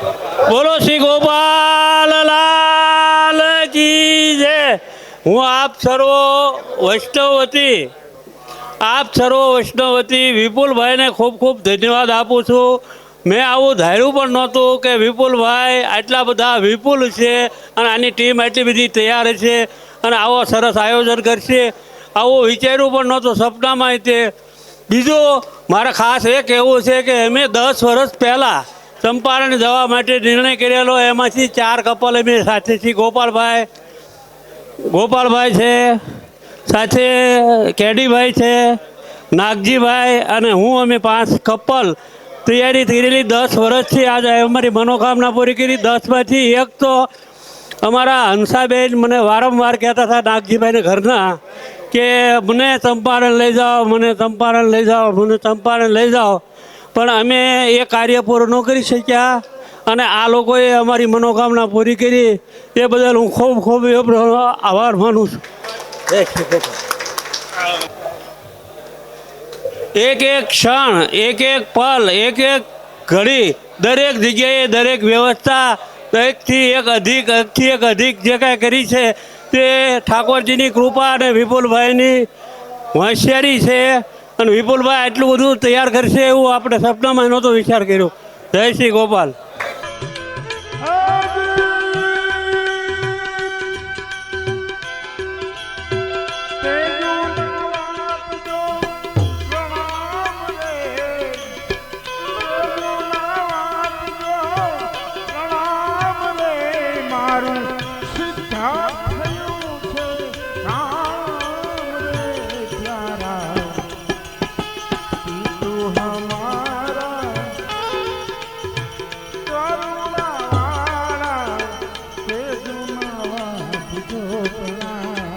બોલો શ્રી ગોપાલ લાલજી જય હું આપ સર્વો વૈષ્ણવ વતી આપ સર્વો વૈષ્ણવ વતી વિપુલભાઈને ખૂબ ખૂબ ધન્યવાદ આપું છું. મેં આવું ધાર્યું પણ નહોતું કે વિપુલભાઈ આટલા બધા વિપુલ છે અને આની ટીમ આટલી બધી તૈયાર છે અને આવો સરસ આયોજન કરશે. આવું વિચાર્યું પણ નહોતું સપનામાં તે. બીજું મારે ખાસ એ કહેવું છે કે અમે દસ વર્ષ પહેલાં ચંપારણ જવા માટે નિર્ણય કરેલો. એમાંથી ચાર કપલ અમે સાથે છીએ. ગોપાલભાઈ ગોપાલભાઈ છે, સાથે કેડીભાઈ છે, નાગજીભાઈ અને હું અમે પાંચ કપલ તૈયારી કરેલી. દસ વર્ષથી આજે અમારી મનોકામના પૂરી કરી. દસમાંથી એક તો અમારા હંસાબેન મને વારંવાર કહેતા હતા નાગજીભાઈને ઘરના કે, મને ચંપારણ લઈ જાઓ, મને ચંપારણ લઈ જાઓ, મને ચંપારણ લઈ જાઓ. પણ અમે એ કાર્ય પૂરું ન કરી શક્યા અને આ લોકોએ અમારી મનોકામના પૂરી કરી. એ બદલ હું ખૂબ ખૂબ એ આભાર માનું છું. એક એક ક્ષણ એક એક પલ એક એક ઘડી દરેક જગ્યાએ દરેક વ્યવસ્થા એકથી એક અધિક એકથી એક અધિક જે કાંઈ કરી છે તે ઠાકોરજીની કૃપા અને વિપુલભાઈની હોશિયારી છે. અને વિપુલભાઈ આટલું બધું તૈયાર કરશે એવું આપણે સપનામાં નહોતો વિચાર કર્યો. જય શ્રી ગોપાલ. મારું ભગવાન